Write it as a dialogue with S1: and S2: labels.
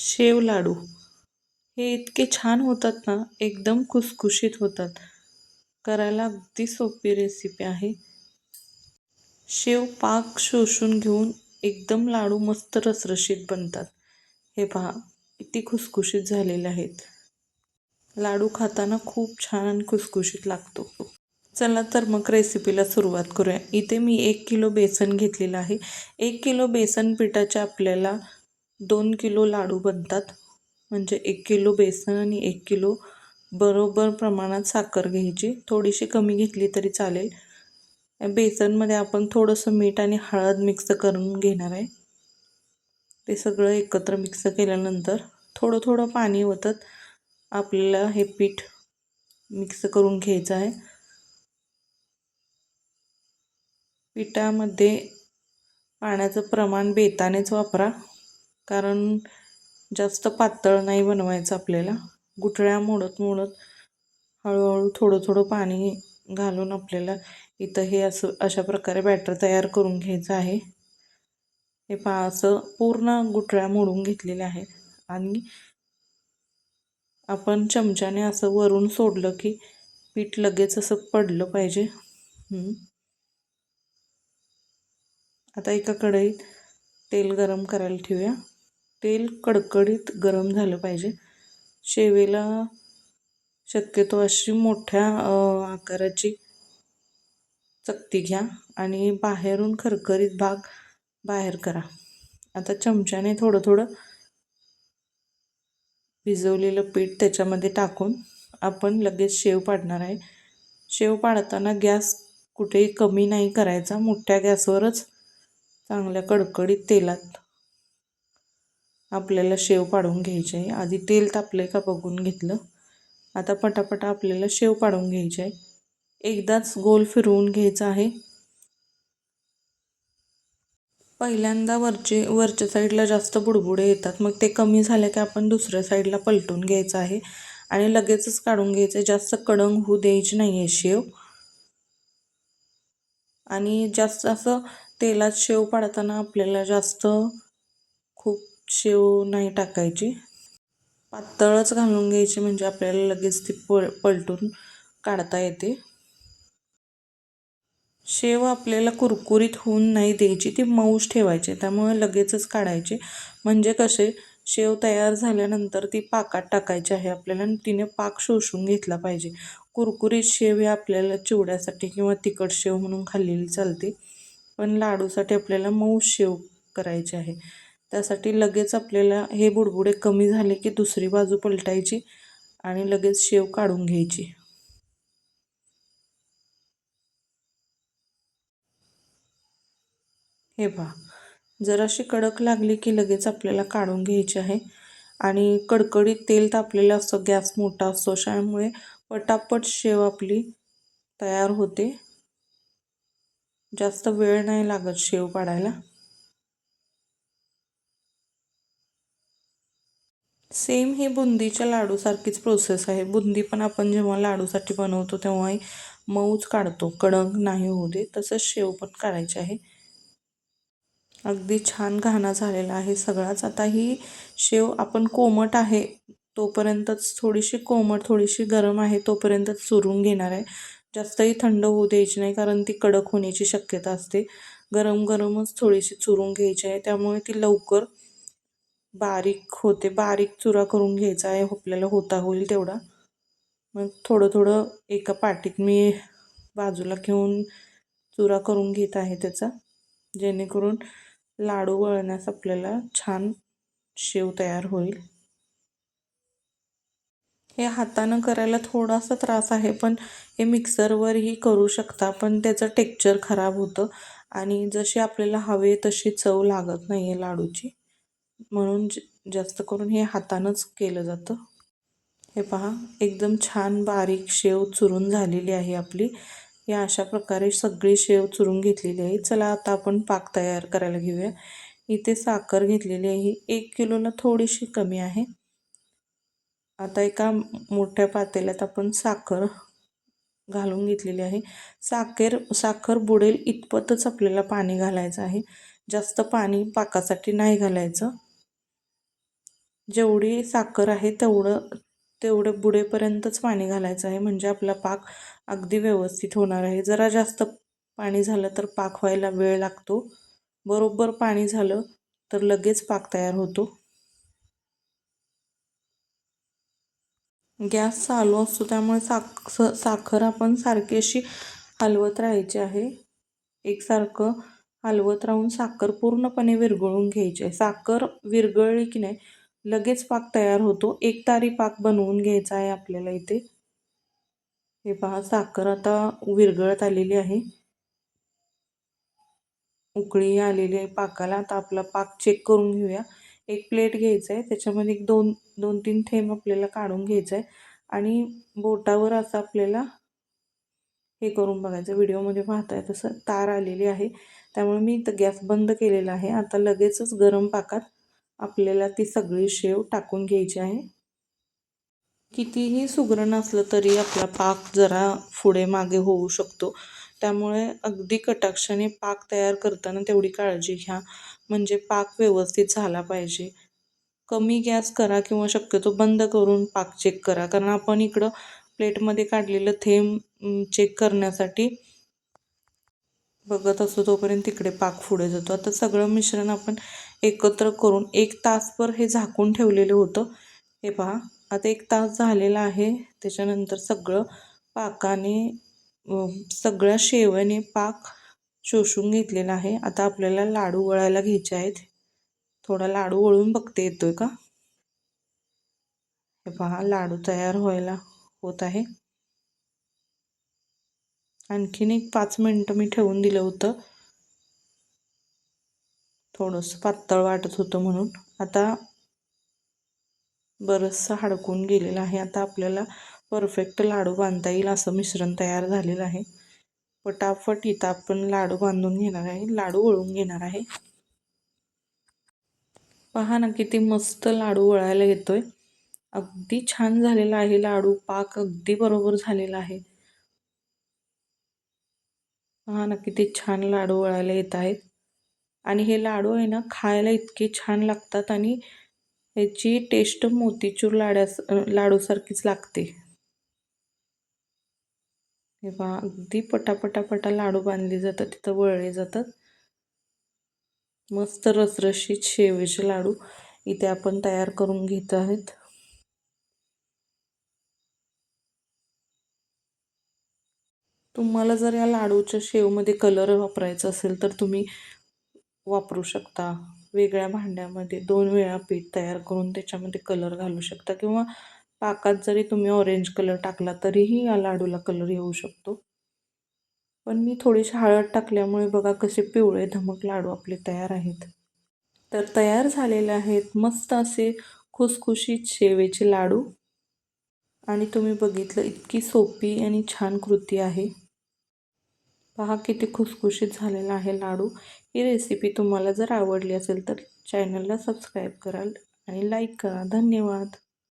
S1: शेव लाडू. हे इतके छान होतात ना एकदम खुसखुशीत होतात. करायला अगदी सोपी रेसिपी आहे. शेव पाक शोषून घेऊन एकदम लाडू मस्त रसरशीत बनतात. हे पहा किती खुसखुशीत झालेले आहेत. लाडू खाताना खूप छान आणि खुसखुशीत लागतो. चला तर मग रेसिपीला सुरुवात करूया. इथे मी एक किलो बेसन घेतलेलं आहे. एक किलो बेसन पिठाचे आपल्याला दोन किलो लाडू बनतात. म्हणजे एक किलो बेसन आणि एक किलो बरोबर प्रमाणात साखर घ्यायची. थोडीशी कमी घेतली तरी चालेल. बेसनमध्ये आपण थोडंसं मीठ आणि हळद मिक्स करून घेणार आहे. ते सगळं एकत्र मिक्स केल्यानंतर थोडं थोडं पाणी ओतत आपल्याला हे पीठ मिक्स करून घ्यायचं आहे. पिठामध्ये पाण्याचं प्रमाण बेतानेच वापरा. कारण जास्त पातळ नाही बनवायचं आपल्याला. गुठळ्या मोडत मोडत हळूहळू थोडं थोडं पाणी घालून आपल्याला इथं हे असं अशा प्रकारे बॅटर तयार करून घ्यायचं आहे. हे पहा असं पूर्ण गुठळ्या मोडून घेतलेल्या आहेत. आणि आपण चमच्याने असं वरून सोडलं की पीठ लगेच असं पडलं पाहिजे. आता एका कढईत तेल गरम करायला ठेवूया. तेल कडकडीत गरम झालं पाहिजे. शेवेला शक्यतो अशी मोठ्या आकाराची चकती घ्या आणि बाहेरून खरखरीत भाग बाहेर करा. आता चमच्याने थोडं थोडं भिजवलेलं पीठ त्याच्यामध्ये टाकून आपण लगेच शेव पाडणार आहे. शेव पाडताना गॅस कुठेही कमी नाही करायचा मोठ्या गॅसवरच चांगल्या कडकडीत तेलात आपल्याला शेव पाडून घ्यायचे आहे. आधी तेल तापलं का बघून घेतलं. आता पटापटा आपल्याला शेव पाडून घ्यायचे आहे. एकदाच गोल फिरवून घ्यायचं आहे. पहिल्यांदा वरचे वरच्या साईडला जास्त बुडबुडे येतात. मग ते कमी झाले की आपण दुसऱ्या साईडला पलटून घ्यायचं आहे. आणि लगेचच काढून घ्यायचं. आहे जास्त कडंग होऊ द्यायची नाही आहे शेव. आणि जास्त असं तेलात शेव पाडताना आपल्याला जास्त शेव नाही टाकायची. पातळच घालून घ्यायची म्हणजे आपल्याला लगेच ती पल पलटून काढता येते. शेव आपल्याला कुरकुरीत होऊन नाही द्यायची ती मऊच ठेवायची त्यामुळे लगेचच काढायची. म्हणजे कसे शेव तयार झाल्यानंतर ती पाकात टाकायची आहे आपल्याला आणि तिने पाक शोषून घेतला पाहिजे. कुरकुरीत शेव हे आपल्याला चिवड्यासाठी किंवा तिखट शेव म्हणून खाल्लेली चालते पण लाडूसाठी आपल्याला मऊ शेव करायचे आहे. त्यासाठी लगेच आपल्याला हे बुडबुडे कमी झाले की दुसरी बाजू पलटायची आणि लगेच शेव काढून घ्यायची. हे पहा जराशी कडक लागली की लगेच आपल्याला काढून घ्यायची आहे आणि कडकडीत तेल तापलेलं असतं गॅस मोठा असतो त्यामुळे पटापट शेव आपली तयार होते. जास्त वेळ नाही लागत शेव पाडायला सेम हे बुंदीच्या लाडूसारखीच प्रोसेस आहे. बुंदी पण आपण जेव्हा लाडूसाठी बनवतो तेव्हाही मऊच काढतो. कडक नाही होऊ दे तसंच शेव पण काढायचे आहे. अगदी छान घाणा झालेला आहे सगळाच. आता ही शेव आपण कोमट आहे तोपर्यंतच थोडीशी कोमट थोडीशी गरम आहे तोपर्यंतच चुरून घेणार आहे. जास्तही थंड होऊ द्यायची नाही कारण ती कडक होण्याची शक्यता असते. गरम गरमच थोडीशी चुरून घ्यायची आहे. त्यामुळे ती लवकर बारीक होते बारीक चुरा करून घ्यायचा आहे आपल्याला होता होईल तेवढा. मग थोडं थोडं एका पाटीत मी बाजूला घेऊन चुरा करून घेत आहे त्याचा जेणेकरून लाडू वळण्यास आपल्याला छान शेव तयार होईल. हे हातानं करायला थोडासा त्रास आहे पण हे मिक्सरवरही करू शकता पण त्याचं टेक्चर खराब होतं आणि जशी आपल्याला हवे तशी चव लागत नाही आहे लाडूची. म्हणून जास्त करून हे हातानंच केलं जातं. हे पहा एकदम छान बारीक शेव चुरून झालेली आहे आपली. या अशा प्रकारे सगळी शेव चुरून घेतलेली आहे. चला आता आपण पाक तयार करायला घेऊया. इथे साखर घेतलेली आहे. एक किलोला थोडीशी कमी आहे. आता एका मोठ्या पातेल्यात आपण साखर घालून घेतलेली आहे. साखर साखर बुडेल इतपतच आपल्याला पाणी घालायचं आहे. जास्त पाणी पाकासाठी नाही घालायचं. जेवढी साखर आहे तेवढं तेवढं बुडेपर्यंतच पाणी घालायचं आहे. म्हणजे आपला पाक अगदी व्यवस्थित होणार आहे. जरा जास्त पाणी झालं तर पाक व्हायला वेळ लागतो. बरोबर पाणी झालं तर लगेच पाक तयार होतो. गॅस चालू असतो त्यामुळे साख साखर आपण सारखी अशी हलवत राहायची आहे. एकसारखं हलवत राहून साखर पूर्णपणे विरघळून घ्यायची आहे. साखर विरघळली की नाही लगेच पाक तयार होतो. एक तारी पाक बनवून घ्यायचा आहे आपल्याला इथे. हे पहा साखर आता विरघळत आलेली आहे. उकळी आलेली आहे पाकाला. आता आपला पाक चेक करून घेऊया. एक प्लेट घ्यायचं आहे. त्याच्यामध्ये एक दोन दोन तीन थेंब आपल्याला काढून घ्यायचं आहे. आणि बोटावर असं आपल्याला हे करून बघायचं. व्हिडिओमध्ये पाहताय तसं तार आलेली आहे. त्यामुळे मी इथं गॅस बंद केलेला आहे. आता लगेचच गरम पाकात आपल्याला ती सगळी शेव टाकून घ्यायची आहे. कितीही सुगरण असलं तरी आपला पाक जरा पुढे मागे होऊ शकतो. त्यामुळे अगदी कटाक्षाने पाक तयार करताना तेवढी काळजी घ्या. म्हणजे पाक व्यवस्थित झाला पाहिजे. कमी गॅस करा किंवा शक्यतो बंद करून पाक चेक करा. कारण आपण इकडं प्लेटमध्ये काढलेलं थेंब चेक करण्यासाठी बघत असतो तोपर्यंत तिकडे पाक पुढे जातो. आता सगळं मिश्रण आपण एकत्र करून एक तासभर हे झाकून ठेवलेलं होतं. हे पहा आता एक तास झालेला आहे. त्याच्यानंतर सगळं पाकाने सगळ्या शेवयाने पाक शोषून घेतलेला आहे. आता आपल्याला लाडू वळायला घ्यायचे आहेत. थोडा लाडू वळून बघते येतोय का? हे पहा लाडू तयार व्हायला होत आहे. आणखीन एक पाच मिनटं मी ठेवून दिलं होतं. थोडंसं पातळ वाटत होतं म्हणून. आता बरंचसं हडकून गेलेलं आहे. आता आपल्याला परफेक्ट लाडू बांधता येईल असं मिश्रण तयार झालेलं आहे. पटापट इथं आपण लाडू बांधून घेणार आहे. लाडू वळून घेणार आहे. पहा ना किती मस्त लाडू वळायला येतोय. अगदी छान झालेला आहे लाडू. पाक अगदी बरोबर झालेला आहे. पहा ना किती छान लाडू वळायला येत आहेत. आणि हे लाडू आहे ना खायला इतके छान लागतात आणि ह्याची टेस्ट मोतीचूर लाड्यास लाडूसारखीच लागते. हे अगदी पटापटापटा लाडू बांधले जातात तिथं वळले जातात. मस्त रसरशीत शेवेचे लाडू इथे आपण तयार करून घेत आहेत. तुम्हाला जर या लाडूच्या शेवमध्ये कलर वापरायचा असेल तर तुम्ही वापरू शकता. वेगळ्या भांड्यामध्ये दोन वेळा पीठ तयार करून त्याच्यामध्ये कलर घालू शकता किंवा पाकात जरी तुम्ही ऑरेंज कलर टाकला तरीही या लाडूला कलर येऊ शकतो. पण मी थोडीशी हळद टाकल्यामुळे बघा कसे पिवळे धमक लाडू आपले तयार आहेत. तर तयार झालेले आहेत मस्त असे खुसखुशीत शेवेचे लाडू. आणि तुम्ही बघितलं इतकी सोपी आणि छान कृती आहे. पहा किती खुसखुशीत झालेला आहे लाडू. ही रेसिपी तुम्हाला जर आवडली असेल तर चॅनलला सबस्क्राईब कराल आणि लाईक करा. धन्यवाद.